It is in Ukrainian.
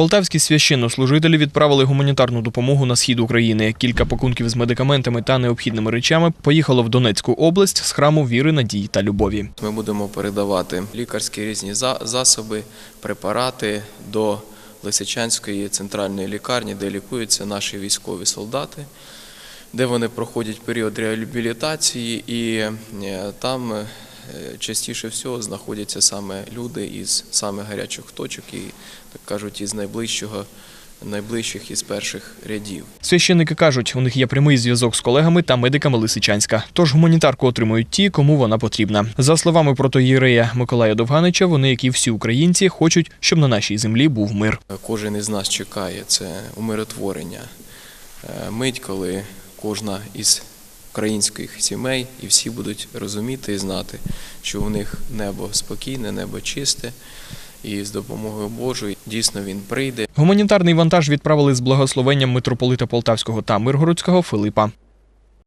Полтавські священнослужителі відправили гуманітарну допомогу на схід України. Кілька пакунків з медикаментами та необхідними речами поїхало в Донецьку область з храму віри, надії та любові. Ми будемо передавати лікарські різні за- засоби, препарати до Лисичанської центральної лікарні, де лікуються наші військові солдати, де вони проходять період реабілітації, і е, там е, частіше всього знаходяться саме люди із саме гарячих точок і, так кажуть, із найближчого, найближчих із перших рядів. Священники кажуть, у них є прямий зв'язок з колегами та медиками Лисичанська. Тож гуманітарку отримують ті, кому вона потрібна. За словами протоїрея Миколая Довганича, вони, як і всі українці, хочуть, щоб на нашій землі був мир. Кожен із нас чекає це умиротворення. Е, Мить, коли кожна із українських сімей і всі будуть розуміти і знати, що у них небо спокійне, небо чисте, і з допомогою Божої дійсно він прийде. Гуманітарний вантаж відправили з благословенням митрополита Полтавського та Миргородського Филипа.